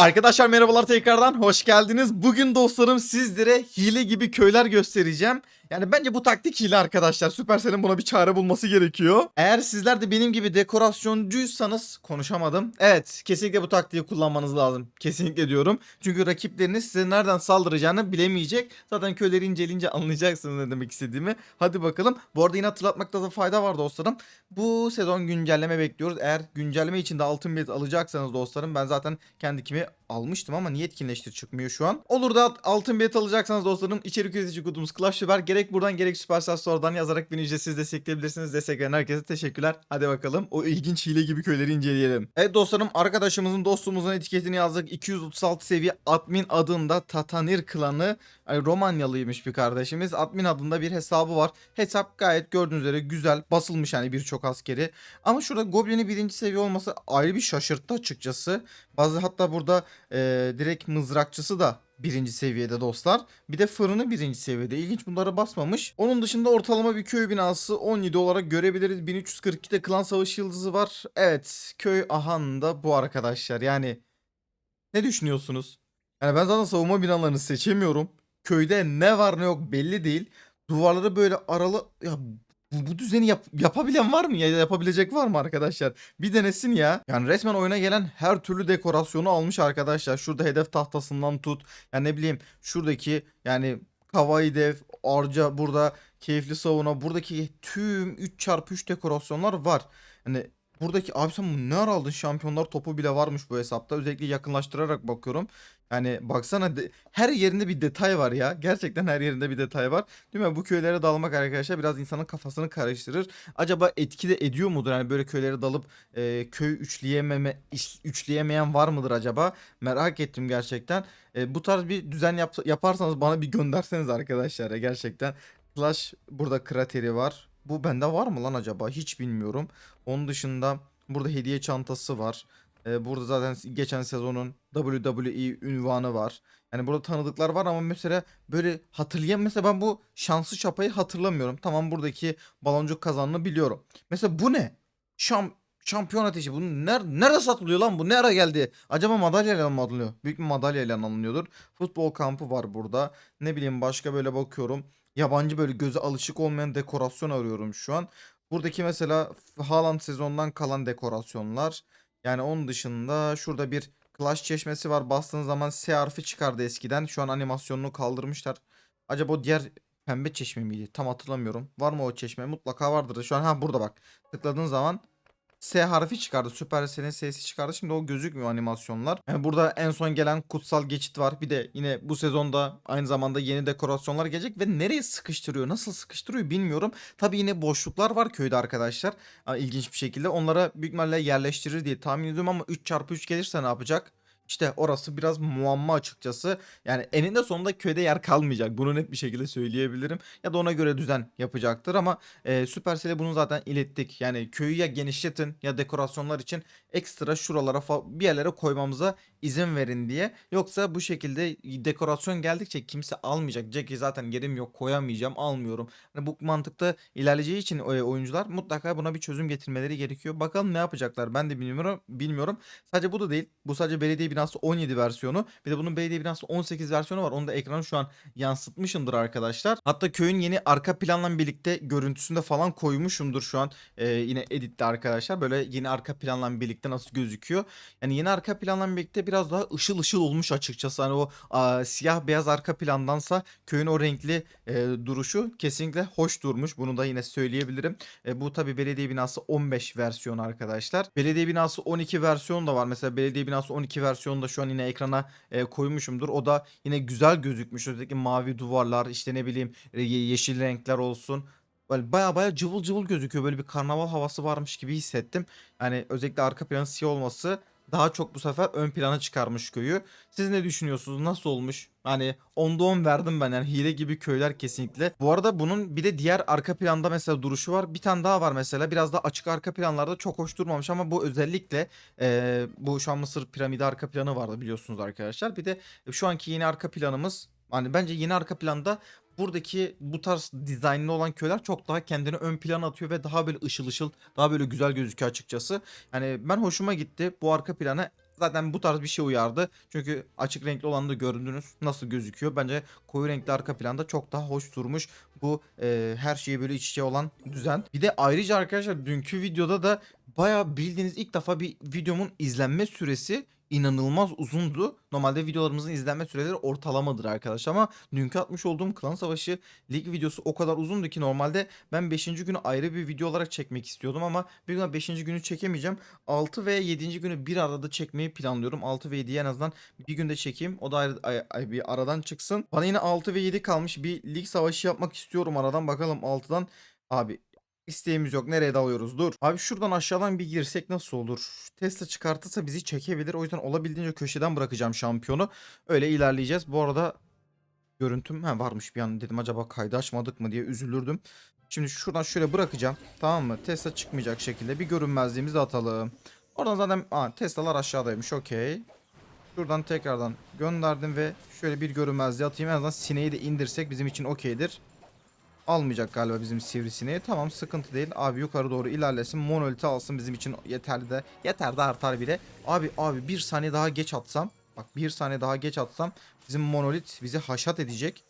Arkadaşlar merhabalar tekrardan hoş geldiniz. Bugün dostlarım sizlere hile gibi köyler göstereceğim. Yani bence bu taktik hile arkadaşlar. Supercell'in buna bir çare bulması gerekiyor. Eğer sizler de benim gibi dekorasyоncuysanız konuşamadım. Evet kesinlikle bu taktiği kullanmanız lazım. Kesinlikle diyorum. Çünkü rakipleriniz size nereden saldıracağını bilemeyecek. Zaten köyleri inceleyince anlayacaksınız ne demek istediğimi. Hadi bakalım. Bu arada yine hatırlatmakta da fayda var dostlarım. Bu sezon güncelleme bekliyoruz. Eğer güncelleme için de altın bilet alacaksanız dostlarım ben zaten kendi kimi almıştım ama niye etkinleştir çıkmıyor şu an. Olur da altın bilet alacaksanız dostlarım içerik üretici kodumuz Clash Süper gerek buradan gerek Supercell Store'dan yazarak beni ücretsiz destekleyebilirsiniz. Destek veren herkese teşekkürler. Hadi bakalım o ilginç hile gibi köyleri inceleyelim. Evet dostlarım arkadaşımızın dostumuzun etiketini yazdık. 236 seviye admin adında Tatanir klanı yani Romanyalıymış bir kardeşimiz. Admin adında bir hesabı var. Hesap gayet gördüğünüz üzere güzel basılmış yani birçok askeri. Ama şurada Goblin'i birinci seviye olması ayrı bir şaşırttı açıkçası. Bazı hatta burada e, direkt mızrakçısı da birinci seviyede dostlar. Bir de fırını birinci seviyede. İlginç bunlara basmamış. Onun dışında ortalama bir köy binası 17 olarak görebiliriz. 1342'de klan savaş yıldızı var. Evet köy ahanda bu arkadaşlar. Yani ne düşünüyorsunuz? Yani ben zaten savunma binalarını seçemiyorum. Köyde ne var ne yok belli değil. Duvarları böyle aralı ya bu, bu düzeni yap- yapabilen var mı ya yapabilecek var mı arkadaşlar? Bir denesin ya. Yani resmen oyuna gelen her türlü dekorasyonu almış arkadaşlar. Şurada hedef tahtasından tut. Yani ne bileyim şuradaki yani Kawaii dev, Arca burada keyifli savuna buradaki tüm 3x3 dekorasyonlar var. Hani buradaki abi sen ne ara aldın şampiyonlar topu bile varmış bu hesapta. Özellikle yakınlaştırarak bakıyorum. Yani baksana de- her yerinde bir detay var ya. Gerçekten her yerinde bir detay var. Değil mi? Bu köylere dalmak arkadaşlar biraz insanın kafasını karıştırır. Acaba etki de ediyor mudur? Yani böyle köylere dalıp e, köy üçleyememe üçleyemeyen var mıdır acaba? Merak ettim gerçekten. E, bu tarz bir düzen yap- yaparsanız bana bir gönderseniz arkadaşlar gerçekten. Clash burada krateri var. Bu bende var mı lan acaba? Hiç bilmiyorum. Onun dışında burada hediye çantası var. Ee, burada zaten geçen sezonun WWE ünvanı var. Yani burada tanıdıklar var ama mesela böyle hatırlayan mesela ben bu şanslı çapayı hatırlamıyorum. Tamam buradaki baloncuk kazanını biliyorum. Mesela bu ne? Şam şampiyon ateşi. Bu ner nerede satılıyor lan bu? Ne ara geldi? Acaba madalyayla mı alınıyor? Büyük bir madalyayla alınıyordur. Futbol kampı var burada. Ne bileyim başka böyle bakıyorum. Yabancı böyle göze alışık olmayan dekorasyon arıyorum şu an. Buradaki mesela Haaland sezondan kalan dekorasyonlar. Yani onun dışında şurada bir Clash çeşmesi var. Bastığın zaman S harfi çıkardı eskiden. Şu an animasyonunu kaldırmışlar. Acaba o diğer pembe çeşme miydi? Tam hatırlamıyorum. Var mı o çeşme? Mutlaka vardır. Şu an ha burada bak. Tıkladığın zaman S harfi çıkardı. Supercell'in S'si çıkardı. Şimdi o gözükmüyor animasyonlar. Yani burada en son gelen kutsal geçit var. Bir de yine bu sezonda aynı zamanda yeni dekorasyonlar gelecek ve nereye sıkıştırıyor? Nasıl sıkıştırıyor bilmiyorum. Tabii yine boşluklar var köyde arkadaşlar. Aa, İlginç bir şekilde. Onlara büyük ihtimalle yerleştirir diye tahmin ediyorum ama 3x3 gelirse ne yapacak? İşte orası biraz muamma açıkçası. Yani eninde sonunda köyde yer kalmayacak. Bunu net bir şekilde söyleyebilirim. Ya da ona göre düzen yapacaktır ama e, Supercell'e bunu zaten ilettik. Yani köyü ya genişletin ya dekorasyonlar için ekstra şuralara bir yerlere koymamıza izin verin diye. Yoksa bu şekilde dekorasyon geldikçe kimse almayacak. Diyecek ki zaten yerim yok koyamayacağım almıyorum. Hani bu mantıkta ilerleyeceği için e, oyuncular mutlaka buna bir çözüm getirmeleri gerekiyor. Bakalım ne yapacaklar ben de bilmiyorum. bilmiyorum. Sadece bu da değil. Bu sadece belediye binası 17 versiyonu. Bir de bunun belediye binası 18 versiyonu var. Onu da ekrana şu an yansıtmışımdır arkadaşlar. Hatta köyün yeni arka planla birlikte görüntüsünde falan koymuşumdur şu an. Ee, yine editte arkadaşlar. Böyle yeni arka planla birlikte nasıl gözüküyor. Yani yeni arka planla birlikte biraz daha ışıl ışıl olmuş açıkçası. Hani o aa, siyah beyaz arka plandansa köyün o renkli e, duruşu kesinlikle hoş durmuş. Bunu da yine söyleyebilirim. E, bu tabi belediye binası 15 versiyonu arkadaşlar. Belediye binası 12 versiyonu da var. Mesela belediye binası 12 versiyonu da şu an yine ekrana e, koymuşumdur. O da yine güzel gözükmüş. Özellikle mavi duvarlar işte ne bileyim e, ye- yeşil renkler olsun. Böyle baya baya cıvıl cıvıl gözüküyor. Böyle bir karnaval havası varmış gibi hissettim. Yani özellikle arka planı siyah olması daha çok bu sefer ön plana çıkarmış köyü. Siz ne düşünüyorsunuz? Nasıl olmuş? Hani onda 10 verdim ben yani hile gibi köyler kesinlikle. Bu arada bunun bir de diğer arka planda mesela duruşu var. Bir tane daha var mesela biraz da açık arka planlarda çok hoş durmamış ama bu özellikle eee, bu şu an Mısır piramidi arka planı vardı biliyorsunuz arkadaşlar. Bir de şu anki yeni arka planımız hani bence yeni arka planda buradaki bu tarz dizaynlı olan köyler çok daha kendini ön plana atıyor ve daha böyle ışıl ışıl daha böyle güzel gözüküyor açıkçası. Yani ben hoşuma gitti bu arka planı zaten bu tarz bir şey uyardı. Çünkü açık renkli olanı da gördünüz nasıl gözüküyor. Bence koyu renkli arka planda çok daha hoş durmuş. Bu e, her şeyi böyle iç içe olan düzen. Bir de ayrıca arkadaşlar dünkü videoda da bayağı bildiğiniz ilk defa bir videomun izlenme süresi inanılmaz uzundu. Normalde videolarımızın izlenme süreleri ortalamadır arkadaşlar ama dünkü atmış olduğum Klan Savaşı lig videosu o kadar uzundu ki normalde ben 5. günü ayrı bir video olarak çekmek istiyordum ama bir gün 5. günü çekemeyeceğim. 6 ve 7. günü bir arada çekmeyi planlıyorum. 6 ve 7'yi en azından bir günde çekeyim. O da ayrı, ay- ay- bir aradan çıksın. Bana yine 6 ve 7 kalmış bir lig savaşı yapmak istiyorum aradan. Bakalım 6'dan abi İsteğimiz yok. Nereye dalıyoruz? Dur. Abi şuradan aşağıdan bir girsek nasıl olur? Tesla çıkartırsa bizi çekebilir. O yüzden olabildiğince köşeden bırakacağım şampiyonu. Öyle ilerleyeceğiz. Bu arada görüntüm ha, varmış bir an dedim acaba kaydı açmadık mı diye üzülürdüm. Şimdi şuradan şöyle bırakacağım. Tamam mı? Tesla çıkmayacak şekilde bir görünmezliğimizi atalım. Oradan zaten aa, Tesla'lar aşağıdaymış. Okey. Şuradan tekrardan gönderdim ve şöyle bir görünmezliği atayım. En azından sineği de indirsek bizim için okeydir. Almayacak galiba bizim sivrisineği. Tamam sıkıntı değil. Abi yukarı doğru ilerlesin. Monoliti alsın bizim için yeterli de. Yeter de artar bile. Abi abi bir saniye daha geç atsam. Bak bir saniye daha geç atsam. Bizim monolit bizi haşat edecek.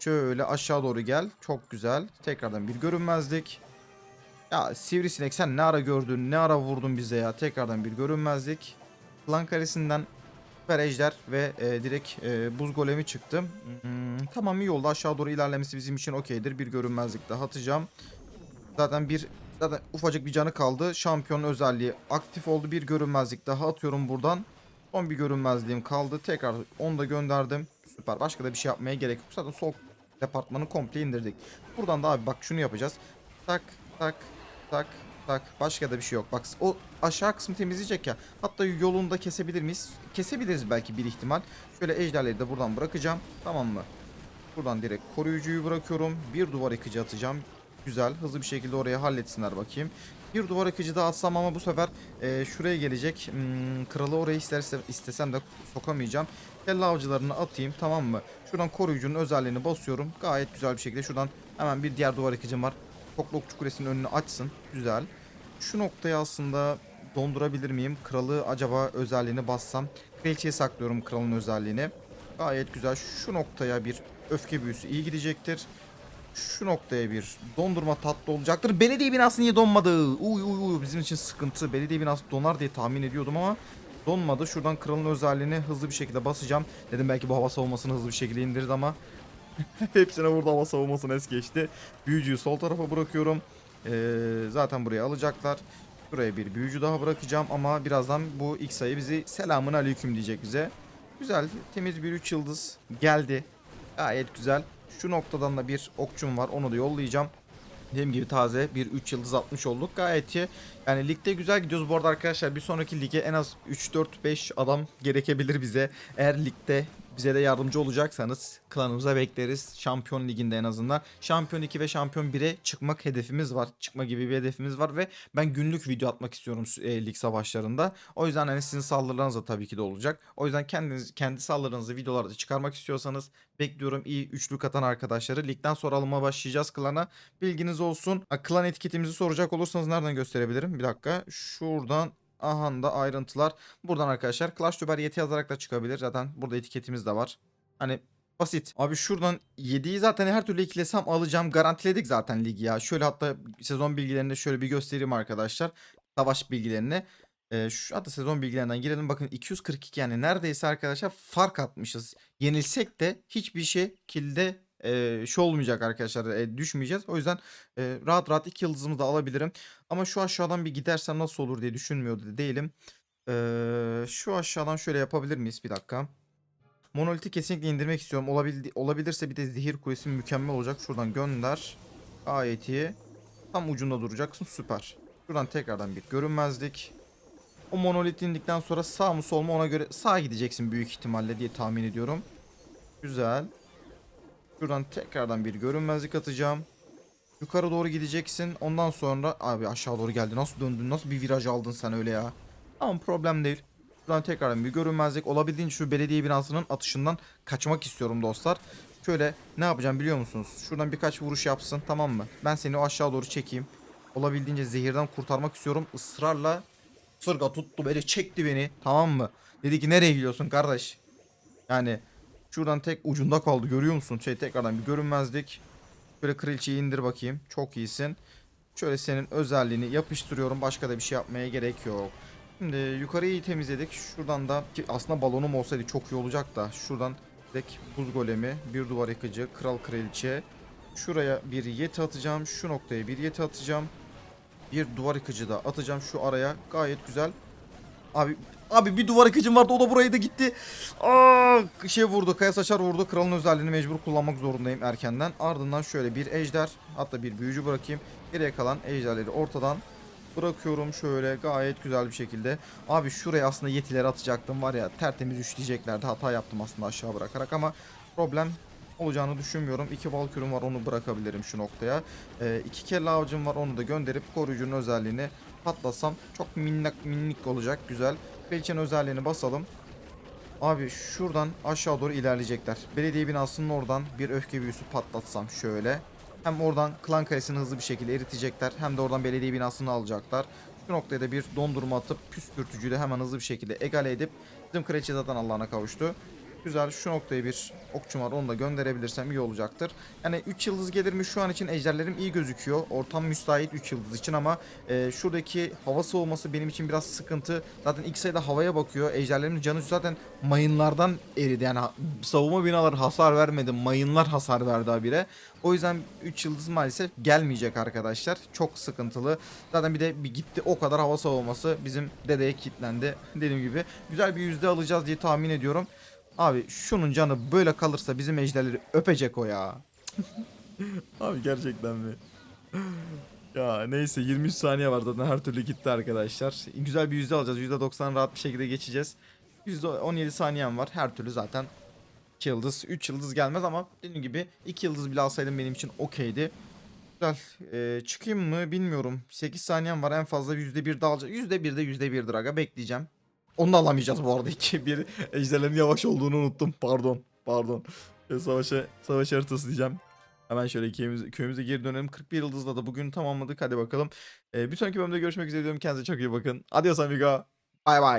Şöyle aşağı doğru gel. Çok güzel. Tekrardan bir görünmezlik. Ya sivrisinek sen ne ara gördün ne ara vurdun bize ya. Tekrardan bir görünmezlik. Klan karesinden süper ejder ve e, direkt e, buz golemi çıktı. Hmm, tamam iyi oldu. Aşağı doğru ilerlemesi bizim için okeydir. Bir görünmezlik daha atacağım. Zaten bir zaten ufacık bir canı kaldı. Şampiyon özelliği aktif oldu. Bir görünmezlik daha atıyorum buradan. Son bir görünmezliğim kaldı. Tekrar onu da gönderdim. Süper. Başka da bir şey yapmaya gerek yok. Zaten sol departmanı komple indirdik. Buradan da abi bak şunu yapacağız. Tak tak tak tak. Başka da bir şey yok. Bak o aşağı kısmı temizleyecek ya. Hatta yolunu da kesebilir miyiz? Kesebiliriz belki bir ihtimal. Şöyle ejderleri de buradan bırakacağım. Tamam mı? Buradan direkt koruyucuyu bırakıyorum. Bir duvar yıkıcı atacağım. Güzel. Hızlı bir şekilde oraya halletsinler bakayım. Bir duvar yıkıcı da atsam ama bu sefer e, şuraya gelecek. Hmm, kralı oraya isterse, istesem de sokamayacağım. Kelle avcılarını atayım tamam mı? Şuradan koruyucunun özelliğini basıyorum. Gayet güzel bir şekilde şuradan hemen bir diğer duvar yıkıcım var. Okçu kulesinin önünü açsın. Güzel. Şu noktayı aslında dondurabilir miyim? Kralı acaba özelliğini bassam. Kraliçeye saklıyorum kralın özelliğini. Gayet güzel. Şu noktaya bir öfke büyüsü iyi gidecektir. Şu noktaya bir dondurma tatlı olacaktır. Belediye binası niye donmadı? Uy uy uy bizim için sıkıntı. Belediye binası donar diye tahmin ediyordum ama donmadı. Şuradan kralın özelliğini hızlı bir şekilde basacağım. Dedim belki bu hava savunmasını hızlı bir şekilde indirir ama hepsine vurdu hava savunmasını es geçti. Büyücüyü sol tarafa bırakıyorum. Ee, zaten buraya alacaklar. Buraya bir büyücü daha bırakacağım ama birazdan bu ilk sayı bizi selamun aleyküm diyecek bize. Güzel temiz bir 3 yıldız geldi. Gayet güzel. Şu noktadan da bir okçum var onu da yollayacağım. Dediğim gibi taze bir 3 yıldız atmış olduk. Gayet iyi. Yani ligde güzel gidiyoruz. Bu arada arkadaşlar bir sonraki lige en az 3-4-5 adam gerekebilir bize. Eğer ligde bize de yardımcı olacaksanız klanımıza bekleriz. Şampiyon liginde en azından. Şampiyon 2 ve şampiyon 1'e çıkmak hedefimiz var. Çıkma gibi bir hedefimiz var ve ben günlük video atmak istiyorum e, lig savaşlarında. O yüzden hani sizin saldırılarınız da tabii ki de olacak. O yüzden kendiniz kendi saldırınızı videolarda çıkarmak istiyorsanız bekliyorum iyi üçlük atan arkadaşları. Ligden sonra alınma başlayacağız klana. Bilginiz olsun. Klan etiketimizi soracak olursanız nereden gösterebilirim? Bir dakika. Şuradan Aha da ayrıntılar. Buradan arkadaşlar Clash Tuber yeti yazarak da çıkabilir. Zaten burada etiketimiz de var. Hani basit. Abi şuradan 7'yi zaten her türlü ikilesem alacağım. Garantiledik zaten ligi ya. Şöyle hatta sezon bilgilerini şöyle bir göstereyim arkadaşlar. Savaş bilgilerini. Ee, şu hatta sezon bilgilerinden girelim. Bakın 242 yani neredeyse arkadaşlar fark atmışız. Yenilsek de hiçbir şekilde e, şu olmayacak arkadaşlar. e, düşmeyeceğiz. O yüzden e, rahat rahat 2 yıldızımı da alabilirim. Ama şu aşağıdan bir gidersem nasıl olur diye düşünmüyordu değilim. Ee, şu aşağıdan şöyle yapabilir miyiz? Bir dakika. Monoliti kesinlikle indirmek istiyorum. Olabildi olabilirse bir de zehir kulesi mükemmel olacak. Şuradan gönder. Gayet. Tam ucunda duracaksın. Süper. Şuradan tekrardan bir görünmezlik. O monolit indikten sonra sağ mı sol mu ona göre sağ gideceksin büyük ihtimalle diye tahmin ediyorum. Güzel. Şuradan tekrardan bir görünmezlik atacağım. Yukarı doğru gideceksin. Ondan sonra abi aşağı doğru geldi. Nasıl döndün? Nasıl bir viraj aldın sen öyle ya? Tamam problem değil. Şuradan tekrardan bir görünmezlik. Olabildiğince şu belediye binasının atışından kaçmak istiyorum dostlar. Şöyle ne yapacağım biliyor musunuz? Şuradan birkaç vuruş yapsın tamam mı? Ben seni o aşağı doğru çekeyim. Olabildiğince zehirden kurtarmak istiyorum. Israrla Sırga tuttu beni çekti beni tamam mı? Dedi ki nereye gidiyorsun kardeş? Yani şuradan tek ucunda kaldı görüyor musun? Şey tekrardan bir görünmezlik. Böyle kraliçeyi indir bakayım. Çok iyisin. Şöyle senin özelliğini yapıştırıyorum. Başka da bir şey yapmaya gerek yok. Şimdi yukarıyı temizledik. Şuradan da ki aslında balonum olsaydı çok iyi olacak da. Şuradan direkt buz golemi, bir duvar yıkıcı, kral kraliçe. Şuraya bir yeti atacağım. Şu noktaya bir yeti atacağım. Bir duvar yıkıcı da atacağım şu araya. Gayet güzel. Abi abi bir duvar yıkıcım vardı o da burayı da gitti. Aa, şey vurdu kaya saçar vurdu. Kralın özelliğini mecbur kullanmak zorundayım erkenden. Ardından şöyle bir ejder hatta bir büyücü bırakayım. Geriye kalan ejderleri ortadan bırakıyorum şöyle gayet güzel bir şekilde. Abi şuraya aslında yetileri atacaktım var ya tertemiz üçleyeceklerdi. Hata yaptım aslında aşağı bırakarak ama problem olacağını düşünmüyorum. İki balkürüm var onu bırakabilirim şu noktaya. Ee, iki kelle avcım var onu da gönderip koruyucunun özelliğini patlatsam çok minnak minnik olacak güzel. Kraliçenin özelliğini basalım. Abi şuradan aşağı doğru ilerleyecekler. Belediye binasının oradan bir öfke büyüsü patlatsam şöyle. Hem oradan klan kalesini hızlı bir şekilde eritecekler. Hem de oradan belediye binasını alacaklar. Şu noktaya da bir dondurma atıp püskürtücüyü de hemen hızlı bir şekilde egale edip bizim kraliçe zaten Allah'ına kavuştu. Güzel şu noktaya bir okçum var onu da gönderebilirsem iyi olacaktır. Yani 3 yıldız gelir mi şu an için ejderlerim iyi gözüküyor. Ortam müsait 3 yıldız için ama e, şuradaki hava soğuması benim için biraz sıkıntı. Zaten ilk sayıda havaya bakıyor. Ejderlerimin canı zaten mayınlardan eridi. Yani savunma binaları hasar vermedi. Mayınlar hasar verdi habire. O yüzden 3 yıldız maalesef gelmeyecek arkadaşlar. Çok sıkıntılı. Zaten bir de bir gitti o kadar hava savunması bizim dedeye kilitlendi. Dediğim gibi güzel bir yüzde alacağız diye tahmin ediyorum. Abi şunun canı böyle kalırsa bizim ejderleri öpecek o ya. Abi gerçekten mi? Ya neyse 23 saniye var zaten her türlü gitti arkadaşlar. Güzel bir yüzde alacağız. %90 rahat bir şekilde geçeceğiz. %17 saniyem var. Her türlü zaten 2 yıldız, 3 yıldız gelmez ama dediğim gibi 2 yıldız bile alsaydım benim için okeydi. Güzel. Ee, çıkayım mı bilmiyorum. 8 saniyem var en fazla %1 de alacağız. %1 de %1'dir aga bekleyeceğim. Onu da alamayacağız bu arada. 2 bir ejderlerin yavaş olduğunu unuttum. Pardon. Pardon. Ee, Savaşa, savaş haritası diyeceğim. Hemen şöyle köyümüze, köyümüze geri dönelim. 41 yıldızla da bugün tamamladık. Hadi bakalım. Ee, bir sonraki bölümde görüşmek üzere diyorum. Kendinize çok iyi bakın. Adios amigo. Bye bye.